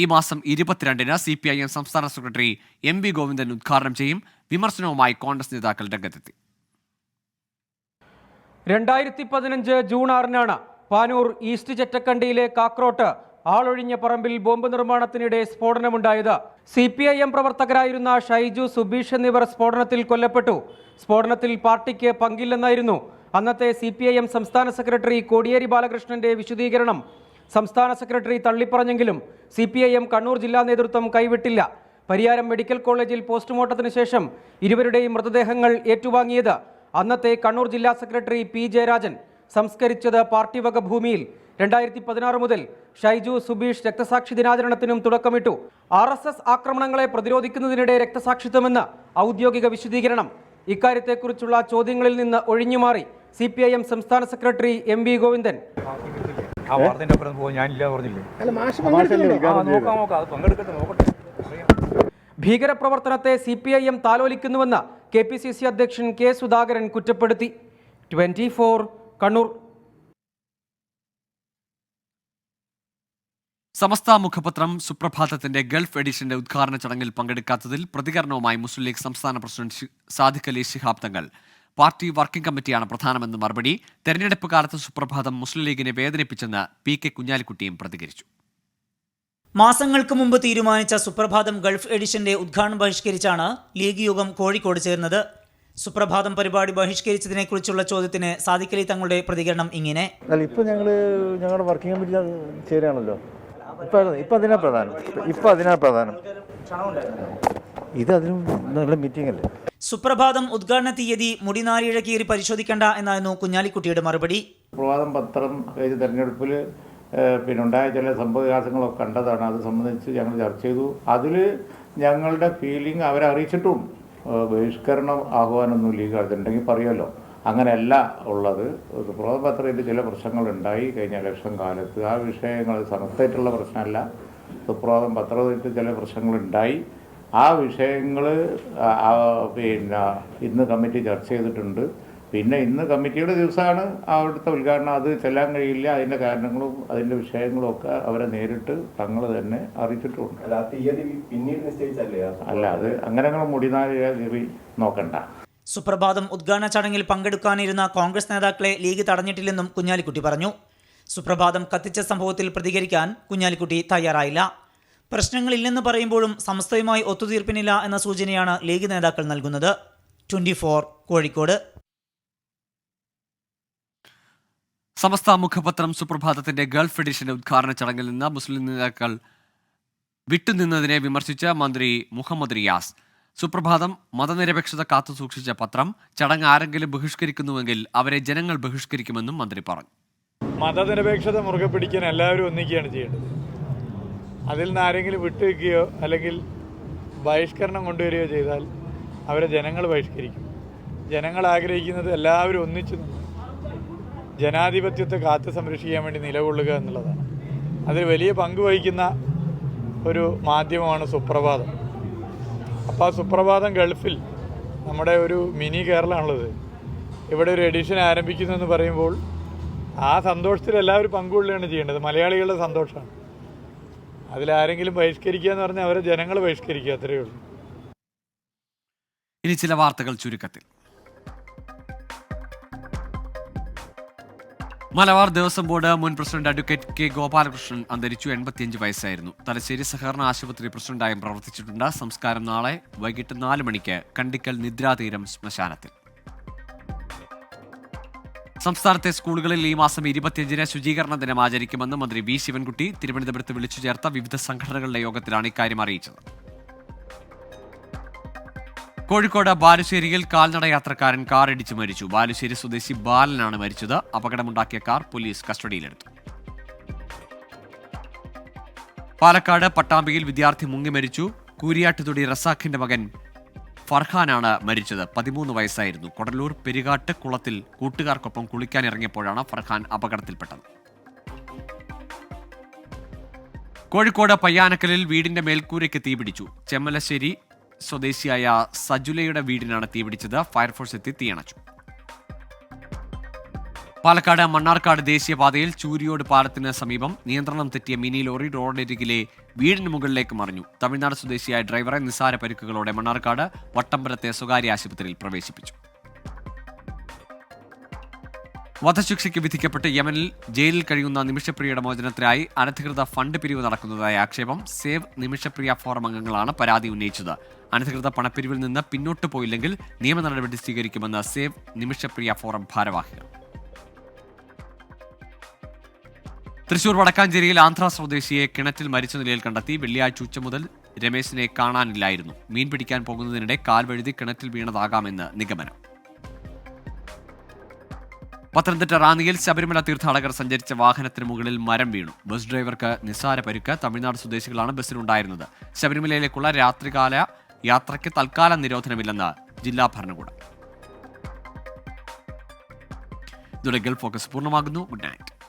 ഈ മാസം ഇരുപത്തിരണ്ടിന് സി പി ഐ എം സംസ്ഥാന സെക്രട്ടറി എം വി ഗോവിന്ദൻ ഉദ്ഘാടനം ചെയ്യും. വിമർശനവുമായി കോൺഗ്രസ് നേതാക്കൾ രംഗത്തെത്തി. രണ്ടായിരത്തി പതിനഞ്ച് ജൂൺ ആറിനാണ് പാനൂർ ഈസ്റ്റ് ചെറ്റക്കണ്ടിയിലെ കാക്രോട്ട് ആളൊഴിഞ്ഞ പറമ്പിൽ ബോംബ് നിർമ്മാണത്തിനിടെ സ്ഫോടനമുണ്ടായത്. സി പി ഐ എം പ്രവർത്തകരായിരുന്ന ഷൈജു സുബീഷ് എന്നിവർ സ്ഫോടനത്തിൽ കൊല്ലപ്പെട്ടു. സ്ഫോടനത്തിൽ പാർട്ടിക്ക് പങ്കില്ലെന്നായിരുന്നു അന്നത്തെ സി പി ഐ എം സംസ്ഥാന സെക്രട്ടറി കോടിയേരി ബാലകൃഷ്ണന്റെ വിശദീകരണം. സംസ്ഥാന secretary തള്ളിപ്പറഞ്ഞെങ്കിലും C P I M Kannur ജില്ലാ നേതൃത്വം കൈവിട്ടില്ല. പരിയാരം മെഡിക്കൽ കോളേജിൽ പോസ്റ്റ്മോർട്ടത്തിന് ശേഷം ഇരുവരുടെയും മൃതദേഹങ്ങൾ ഏറ്റുവാങ്ങിയത് അന്നത്തെ കണ്ണൂർ ജില്ലാ സെക്രട്ടറി പി ജയരാജൻ. സംസ്കരിച്ചത് പാർട്ടി വക ഭൂമിയിൽ. രണ്ടായിരത്തി പതിനാറ് മുതൽ ഷൈജു സുബീഷ് രക്തസാക്ഷി ദിനാചരണത്തിനും തുടക്കമിട്ടു. ആർ എസ് എസ് ആക്രമണങ്ങളെ പ്രതിരോധിക്കുന്നതിനിടെ രക്തസാക്ഷിത്വമെന്ന് ഔദ്യോഗിക വിശദീകരണം. ഇക്കാര്യത്തെക്കുറിച്ചുള്ള ചോദ്യങ്ങളിൽ നിന്ന് ഒഴിഞ്ഞുമാറി. സി പി ഐ എം സംസ്ഥാന സെക്രട്ടറി എം വി ഗോവിന്ദൻ. ആ വാർത്തന്റെ അപ്പുറം പോകാൻ ഞാനില്ല പറഞ്ഞില്ലേ? ആ, നോക്കാം നോക്കാം. അത് പങ്കെടുക്കട്ടെ നോക്കട്ടെ. ഭീകരപ്രവർത്തനത്തെ സി പി ഐ എം താലോലിക്കുന്നുവെന്ന് കെ പി സി സി അധ്യക്ഷൻ കെ സുധാകരൻ കുറ്റപ്പെടുത്തി. Twenty four Kannur. സമസ്ത മുഖപത്രം സുപ്രഭാതത്തിന്റെ ഗൾഫ് എഡിഷന്റെ ഉദ്ഘാടന ചടങ്ങിൽ പങ്കെടുക്കാത്തതിൽ പ്രതികരണവുമായി മുസ്ലിം ലീഗ് സംസ്ഥാന president Sadiq Ali Shihab Thangal. Party working കമ്മിറ്റിയാണ് പ്രധാനമെന്ന് മറുപടി. തെരഞ്ഞെടുപ്പ് കാലത്ത് സുപ്രഭാതം മുസ്ലിം ലീഗിനെ വേദനിപ്പിച്ചെന്ന് പി കെ കുഞ്ഞാലിക്കുട്ടിയും പ്രതികരിച്ചു. മാസങ്ങൾക്ക് മുമ്പ് തീരുമാനിച്ച സുപ്രഭാതം ഗൾഫ് എഡിഷന്റെ ഉദ്ഘാടനം ബഹിഷ്കരിച്ചാണ് ലീഗ് യോഗം കോഴിക്കോട് ചേർന്നത്. സുപ്രഭാതം പരിപാടി ബഹിഷ്കരിച്ചതിനെക്കുറിച്ചുള്ള ചോദ്യത്തിന് സാദിഖലി തങ്ങളുടെ പ്രതികരണം ഇങ്ങനെ. ഇപ്പൊ ഞങ്ങൾ ഞങ്ങളുടെ വർക്കിംഗ് കമ്മിറ്റി ചേരുകയാണല്ലോ. ഇപ്പൊ ഇപ്പൊ അതിനാ പ്രധാനം. ഇപ്പൊ അതിനാ പ്രധാനം. ഇത് അതിനും നല്ല മീറ്റിംഗ് അല്ലേ സുപ്രഭാതം ഉദ്ഘാടന തീയതി മുടിനാരിഴ കീറി പരിശോധിക്കേണ്ട എന്നായിരുന്നു കുഞ്ഞാലിക്കുട്ടിയുടെ മറുപടി. സുപ്രഭാതം പത്രം കഴിഞ്ഞ തെരഞ്ഞെടുപ്പിൽ പിന്നെ ഉണ്ടായ ചില സംഭവവികാസങ്ങളൊക്കെ കണ്ടതാണ്. അത് സംബന്ധിച്ച് ഞങ്ങൾ ചർച്ച ചെയ്തു. അതിൽ ഞങ്ങളുടെ ഫീലിംഗ് അവരെ അറിയിച്ചിട്ടും. ബഹിഷ്കരണം ആഹ്വാനമൊന്നും ലീഗ് അതുണ്ടെങ്കിൽ പറയുമല്ലോ അങ്ങനെയല്ല ഉള്ളത്. സുപ്രഭാതം പത്രത്തിൽ ചില പ്രശ്നങ്ങളുണ്ടായി കഴിഞ്ഞ ഇലക്ഷൻ കാലത്ത്. ആ വിഷയങ്ങൾ സമസ്തമായിട്ടുള്ള പ്രശ്നമല്ല. സുപ്രഭാതം പത്രത്തിൽ ചില പ്രശ്നങ്ങളുണ്ടായി ആ വിഷയങ്ങൾ പിന്നെ ഇന്ന് കമ്മിറ്റി ചർച്ച ചെയ്തിട്ടുണ്ട്. പിന്നെ ഇന്ന് കമ്മിറ്റിയുടെ ദിവസമാണ് അവിടുത്തെ ഉദ്ഘാടനം. അത് ചെല്ലാൻ കഴിയില്ല. അതിന്റെ കാരണങ്ങളും അതിന്റെ വിഷയങ്ങളും ഒക്കെ അവരെ നേരിട്ട് തങ്ങൾ തന്നെ അറിയിച്ചിട്ടുണ്ട്. തീയതി പിന്നീട് നിശ്ചയിച്ചല്ലേ? അല്ല അത് അങ്ങനെ ഞങ്ങൾ മുടിനാരി നോക്കണ്ട. സുപ്രഭാതം ഉദ്ഘാടന ചടങ്ങിൽ പങ്കെടുക്കാനിരുന്ന കോൺഗ്രസ് നേതാക്കളെ ലീഗ് തടഞ്ഞിട്ടില്ലെന്നും കുഞ്ഞാലിക്കുട്ടി പറഞ്ഞു. സുപ്രഭാതം കത്തിച്ച സംഭവത്തിൽ പ്രതികരിക്കാൻ കുഞ്ഞാലിക്കുട്ടി തയ്യാറായില്ല. പ്രശ്നങ്ങളില്ലെന്ന് പറയുമ്പോഴും സംസ്ഥയുമായി ഒത്തുതീർപ്പിനില്ല എന്ന സൂചനയാണ് ലീഗ് നേതാക്കൾ നൽകുന്നത്. ട്വന്റി കോഴിക്കോട്. സമസ്ത മുഖപത്രം സുപ്രഭാതത്തിന്റെ ഗൾഫ് എഡിഷന്റെ ഉദ്ഘാടന ചടങ്ങിൽ നിന്ന് മുസ്ലിം നേതാക്കൾ വിട്ടുനിന്നതിനെ വിമർശിച്ച മന്ത്രി മുഹമ്മദ് റിയാസ്. സുപ്രഭാതം മതനിരപേക്ഷത കാത്തുസൂക്ഷിച്ച പത്രം ചടങ്ങ് ആരെങ്കിലും ബഹിഷ്കരിക്കുന്നുവെങ്കിൽ അവരെ ജനങ്ങൾ ബഹിഷ്കരിക്കുമെന്നും മന്ത്രി പറഞ്ഞു. മതനിരപേക്ഷത മുറുകെ പിടിക്കാൻ എല്ലാവരും ഒന്നിക്കുകയാണ് ചെയ്യേണ്ടത്. അതിൽ നിന്ന് ആരെങ്കിലും വിട്ടുവെക്കുകയോ അല്ലെങ്കിൽ ബഹിഷ്കരണം കൊണ്ടുവരികയോ ചെയ്താൽ അവരെ ജനങ്ങൾ ബഹിഷ്കരിക്കും. ജനങ്ങൾ ആഗ്രഹിക്കുന്നത് എല്ലാവരും ഒന്നിച്ചു നിന്ന് ജനാധിപത്യത്തെ കാത്തു സംരക്ഷിക്കാൻ വേണ്ടി നിലകൊള്ളുക എന്നുള്ളതാണ്. അതിൽ വലിയ പങ്ക് വഹിക്കുന്ന ഒരു മാധ്യമമാണ് സുപ്രഭാതം. അപ്പോൾ ആ സുപ്രഭാതം ഗൾഫിൽ നമ്മുടെ ഒരു മിനി കേരളമാണുള്ളത്. ഇവിടെ ഒരു എഡിഷൻ ആരംഭിക്കുന്നു എന്ന് പറയുമ്പോൾ ആ സന്തോഷത്തിൽ എല്ലാവരും പങ്കുകൊള്ളുകയാണ് ചെയ്യേണ്ടത്. മലയാളികളുടെ സന്തോഷമാണ്. അതിലാരെങ്കിലും ബഹിഷ്കരിക്കുക എന്ന് പറഞ്ഞാൽ അവരെ ജനങ്ങൾ ബഹിഷ്കരിക്കുക അത്രയേ ഉള്ളൂ. ഇനി ചില വാർത്തകൾ ചുരുക്കത്തിൽ. മലബാർ ദേവസ്വം ബോർഡ് മുൻ പ്രസിഡന്റ് അഡ്വക്കേറ്റ് കെ ഗോപാലകൃഷ്ണൻ അന്തരിച്ചു എൺപത്തിയഞ്ച് വയസ്സായിരുന്നു. തലശ്ശേരി സഹകരണ ആശുപത്രി പ്രസിഡന്റായും പ്രവർത്തിച്ചിട്ടുണ്ട്. സംസ്കാരം നാളെ വൈകിട്ട് നാല് മണിക്ക് കണ്ടിക്കൽ നിദ്രാതീരം ശ്മശാനത്തിൽ. സംസ്ഥാനത്തെ സ്കൂളുകളിൽ ഈ മാസം ഇരുപത്തിയഞ്ചിന് ശുചീകരണ ദിനം ആചരിക്കുമെന്ന് മന്ത്രി വി ശിവൻകുട്ടി തിരുവനന്തപുരത്ത് വിളിച്ചു ചേർത്ത വിവിധ സംഘടനകളുടെ യോഗത്തിലാണ് ഇക്കാര്യം അറിയിച്ചത്. കോഴിക്കോട് ബാലുശ്ശേരിയിൽ കാൽനട യാത്രക്കാരൻ ഇടിച്ചു മരിച്ചു. ബാലുശ്ശേരി സ്വദേശി ബാലനാണ് മരിച്ചത്. അപകടമുണ്ടാക്കിയ കാർ പോലീസ് കസ്റ്റഡിയിലെടുത്തു. പാലക്കാട് പട്ടാമ്പിയിൽ വിദ്യാർത്ഥി മുങ്ങി മരിച്ചു. കൂരിയാട്ടുതൊടി റസാഖിന്റെ മകൻ ഫർഹാനാണ് മരിച്ചത്. പതിമൂന്ന് വയസ്സായിരുന്നു. കൊടലൂർ പെരുകാട്ട് കുളത്തിൽ കൂട്ടുകാർക്കൊപ്പം കുളിക്കാൻ ഇറങ്ങിയപ്പോഴാണ് ഫർഹാൻ അപകടത്തിൽപ്പെട്ടത്. കോഴിക്കോട് പയ്യാനക്കലിൽ വീടിന്റെ മേൽക്കൂരയ്ക്ക് തീപിടിച്ചു ചെമ്മലശ്ശേരി സ്വദേശിയായ സജുലയുടെ വീടിനാണ് തീപിടിച്ചത് ഫയർഫോഴ്സ് എത്തി തീയണച്ചു. പാലക്കാട് മണ്ണാർക്കാട് ദേശീയപാതയിൽ ചൂരിയോട് പാലത്തിന് സമീപം നിയന്ത്രണം തെറ്റിയ മിനി ലോറി റോഡരികിലെ വീടിന് മുകളിലേക്ക് മറിഞ്ഞു. തമിഴ്നാട് സ്വദേശിയായ ഡ്രൈവറെ നിസ്സാര പരിക്കുകളോടെ മണ്ണാർക്കാട് വട്ടമ്പലത്തെ സ്വകാര്യ ആശുപത്രിയിൽ പ്രവേശിപ്പിച്ചു. വധശിക്ഷയ്ക്ക് വിധിക്കപ്പെട്ട് യമനിൽ ജയിലിൽ കഴിയുന്ന നിമിഷപ്രിയയുടെ മോചനത്തിനായി അനധികൃത ഫണ്ട് പിരിവ് നടക്കുന്നതായ ആക്ഷേപം സേവ് നിമിഷപ്രിയ ഫോറം അംഗങ്ങളാണ് പരാതി ഉന്നയിച്ചത്. അനധികൃത പണപ്പിരിവിൽ നിന്ന് പിന്നോട്ട് പോയില്ലെങ്കിൽ നിയമ നടപടി സ്വീകരിക്കുമെന്ന് സേവ് നിമിഷപ്രിയ ഫോറം ഭാരവാഹികൾ. തൃശൂർ വടക്കാഞ്ചേരിയിൽ ആന്ധ്ര സ്വദേശിയെ കിണറ്റിൽ മരിച്ച നിലയിൽ കണ്ടെത്തി വെള്ളിയാഴ്ച ഉച്ച മുതൽ രമേശിനെ കാണാനില്ലായിരുന്നു. മീൻ പിടിക്കാൻ പോകുന്നതിനിടെ കാൽവഴുതി കിണറ്റിൽ വീണതാകാമെന്ന് നിഗമനം. പത്തനംതിട്ട റാന്നിയിൽ ശബരിമല തീർത്ഥാടകർ സഞ്ചരിച്ച വാഹനത്തിന് മുകളിൽ മരം വീണു. ബസ് ഡ്രൈവർക്ക് നിസ്സാര പരുക്ക് തമിഴ്നാട് സ്വദേശികളാണ് ബസ്സിലുണ്ടായിരുന്നത്. ശബരിമലയിലേക്കുള്ള രാത്രികാല യാത്രയ്ക്ക് തൽക്കാല നിരോധനമില്ലെന്ന് ജില്ലാ ഭരണകൂടം. ഇതോടെ ഗൾഫ് ഫോക്കസ് പൂർണമാകുന്നു. Good night.